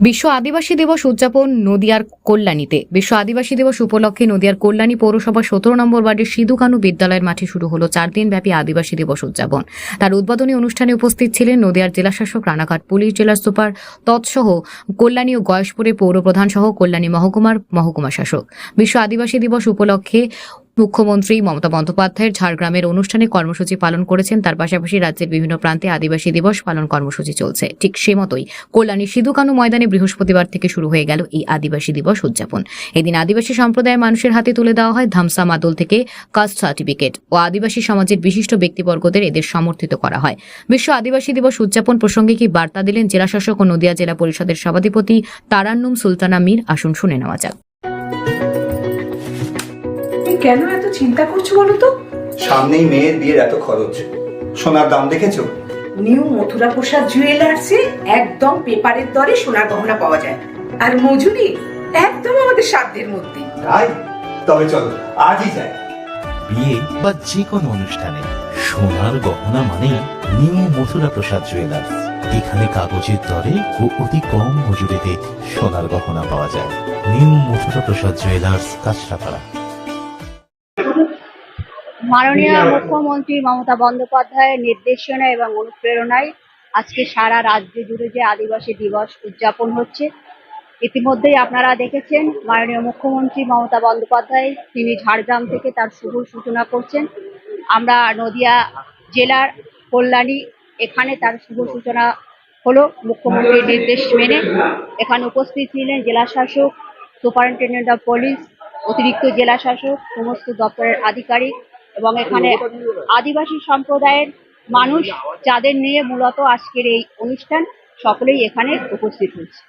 বিশ্ব আদিবাসী দিবস উদযাপন নদিয়ার কল্যাণীতে। বিশ্ব আদিবাসী দিবস উপলক্ষে নদিয়ার কল্যাণী পৌরসভা সতেরো নম্বর ওয়ার্ডের সিধুকানু বিদ্যালয়ের মাঠে শুরু হলো চার দিনব্যাপী আদিবাসী দিবস উদযাপন। তার উদ্বোধনী অনুষ্ঠানে উপস্থিত ছিলেন নদিয়ার জেলাশাসক, রানাঘাট পুলিশ জেলার সুপার তৎসহ কল্যাণী ও গয়েশপুরে পৌরপ্রধান সহ কল্যাণী মহকুমার মহকুমা শাসক। বিশ্ব আদিবাসী দিবস উপলক্ষে মুখ্যমন্ত্রী মমতা বন্দ্যোপাধ্যায়ের ঝাড়গ্রামের অনুষ্ঠানে কর্মসূচি পালন করেছেন। তার পাশাপাশি রাজ্যের বিভিন্ন প্রান্তে আদিবাসী দিবস পালন কর্মসূচি চলছে। ঠিক সে মতোই কল্যাণীর সিধুকানু ময়দানে বৃহস্পতিবার থেকে শুরু হয়ে গেল এই আদিবাসী দিবস উদযাপন। এদিন আদিবাসী সম্প্রদায়ের মানুষের হাতে তুলে দেওয়া হয় ধামসা মাদল থেকে কাস্ট সার্টিফিকেট ও আদিবাসী সমাজের বিশিষ্ট ব্যক্তিবর্গদের এদের সমর্থিত করা হয়। বিশ্ব আদিবাসী দিবস উদযাপন প্রসঙ্গে কি বার্তা দিলেন জেলাশাসক ও নদিয়া জেলা পরিষদের সভাধিপতি তারান্নুম সুলতানা মীর? আসুন শুনে নেওয়া যাক। কেন এত চিন্তা করছ বলো তো? সামনেই মেয়ের বিয়ের এত খরচ। সোনার দাম দেখেছ? নিউ মথুরা প্রসাদ জুয়েলার্সে একদম পেপারের দরে সোনার গহনা পাওয়া যায়। আর মজুরি একদম আমাদের সাধ্যের মধ্যে। তাই? তবে চলো আজই যাই। বিয়ে বা যে কোনো অনুষ্ঠানে সোনার গহনা মানে নিউ মথুরা প্রসাদ জুয়েলার্স। এখানে কাগজের দরে ও অতি কম মজুরিতে সোনার গহনা পাওয়া যায়। New Mathura Prasad jewellers Kanchrapara. মাননীয় মুখ্যমন্ত্রী মমতা বন্দ্যোপাধ্যায়ের নির্দেশনা এবং অনুপ্রেরণায় আজকে সারা রাজ্য জুড়ে যে আদিবাসী দিবস উদযাপন হচ্ছে ইতিমধ্যেই আপনারা দেখেছেন মাননীয় মুখ্যমন্ত্রী মমতা বন্দ্যোপাধ্যায় তিনি ঝাড়গ্রাম থেকে তার শুভ সূচনা করছেন। আমরা নদিয়া জেলার কল্যাণী এখানে তার শুভ সূচনা হলো মুখ্যমন্ত্রীর নির্দেশ মেনে। এখানে উপস্থিত ছিলেন জেলা শাসক সুপারিনটেন্ডেন্ট অফ পুলিশ অতিরিক্ত জেলা শাসক সমস্ত দপ্তরের আধিকারিক এবং এখানে আদিবাসী সম্প্রদায়ের মানুষ যাদের নিয়ে মূলত আজকের এই অনুষ্ঠান সকলেই এখানে উপস্থিত হয়েছে।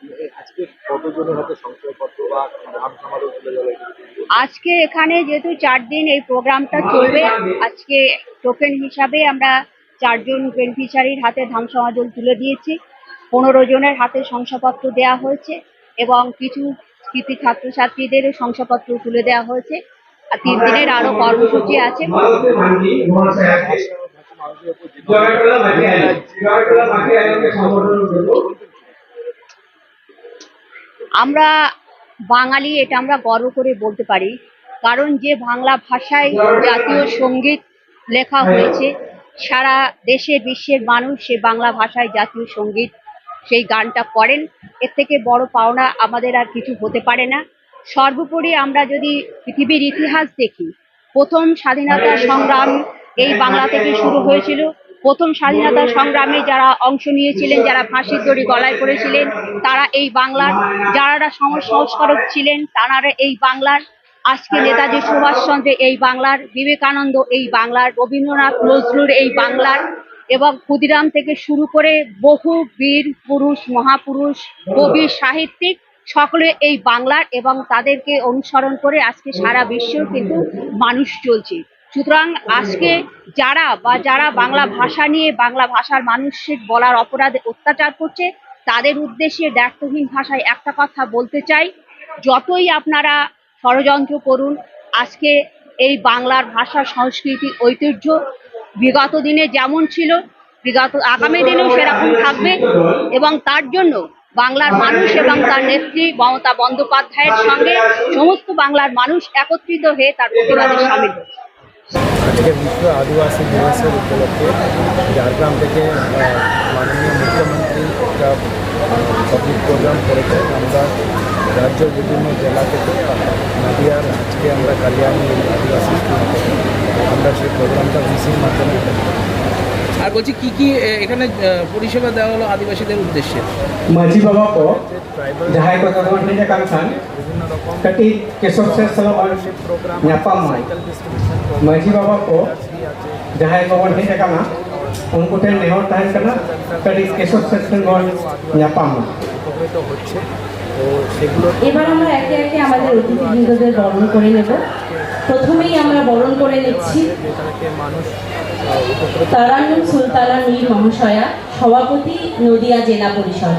আজকে এখানে যেহেতু চার দিন এই প্রোগ্রামটা চলবে আজকে টোকেন হিসাবে আমরা চারজন বেনিফিশিয়ারির হাতে ধান সমাজল তুলে দিয়েছি। পনেরো জনের হাতে শংসাপত্র দেওয়া হয়েছে এবং কিছু কৃতি ছাত্রছাত্রীদের শংসাপত্র তুলে দেওয়া হয়েছে। তিন দিনের আরও কর্মসূচি আছে। আমরা বাঙালি, এটা আমরা গর্ব করে বলতে পারি। কারণ যে বাংলা ভাষায় জাতীয় সংগীত লেখা হয়েছে, সারা দেশে, বিশ্বের মানুষ সে বাংলা ভাষায় জাতীয় সংগীত সেই গানটা করেন এর থেকে বড় পাওনা আমাদের আর কিছু হতে পারে না। সর্বোপরি আমরা যদি পৃথিবীর ইতিহাস দেখি, প্রথম স্বাধীনতা সংগ্রাম এই বাংলা থেকে শুরু হয়েছিল। প্রথম স্বাধীনতা সংগ্রামে যারা অংশ নিয়েছিলেন, যারা ফাঁসির দড়ি গলায় করেছিলেন তারা এই বাংলার, যারা সংস্কারক ছিলেন, তারা এই বাংলার। আজকে নেতাজি সুভাষচন্দ্র এই বাংলার, বিবেকানন্দ এই বাংলার, রবীন্দ্রনাথ নজরুল এই বাংলার এবং ক্ষুদিরাম থেকে শুরু করে বহু বীর পুরুষ, মহাপুরুষ, কবি, সাহিত্যিক সকলে এই বাংলার এবং তাদেরকে অনুসরণ করে আজকে সারা বিশ্ব কিন্তু মানুষ চলছে। সুতরাং আজকে যারা বা যারা বাংলা ভাষা নিয়ে বাংলা ভাষার মানুষের বলার অপরাধে অত্যাচার করছে, তাদের উদ্দেশ্যে ব্যর্থহীন ভাষায় একটা কথা বলতে চাই। যতই আপনারা ষড়যন্ত্র করুন, আজকে এই বাংলার ভাষা সংস্কৃতি, ঐতিহ্য বিগত দিনে যেমন ছিল, বিগত আগামী দিনেও সেরকম থাকবে এবং তার জন্য বাংলার মানুষ এবং তার নেত্রী মমতা বন্দ্যোপাধ্যায়ের সঙ্গে সমস্ত বাংলার মানুষ একত্রিত হয়ে তার প্রতিবাদে সামিল আজকে বিশ্ব আদিবাসী দিবসের উপলক্ষে ঝাড়গ্রাম থেকে মাননীয় মুখ্যমন্ত্রী একটা পাবলিক প্রোগ্রাম করেছে আমরা রাজ্যের বিভিন্ন জেলা থেকে, নদিয়ার, আজকে আমরা কালিয়ানি আদিবাসী আমরা সেই প্রোগ্রামটা ভিসির মাধ্যমে। আর বলছি কি কি এখানে পরিষেবা দেওয়া হলো আদিবাসীদের উদ্দেশ্যে माझी बाबा को जहाँ को तदवंडी ने काम सान कटी केशव से सलो और न्यापाम माई माझी बाबा को जहाँ को वंडी ने काम उनको टेन नेहर टाइम करना कटी केशव से सलो और न्यापाम माई এবার আমরা একে একে আমাদের অতিথিবৃন্দদের বরণ করে নেব। প্রথমেই আমরা বরণ করে নিচ্ছি তারানুম সুলতানা মীর মহাশয়া সভাপতি নদিয়া জেলা পরিষদ।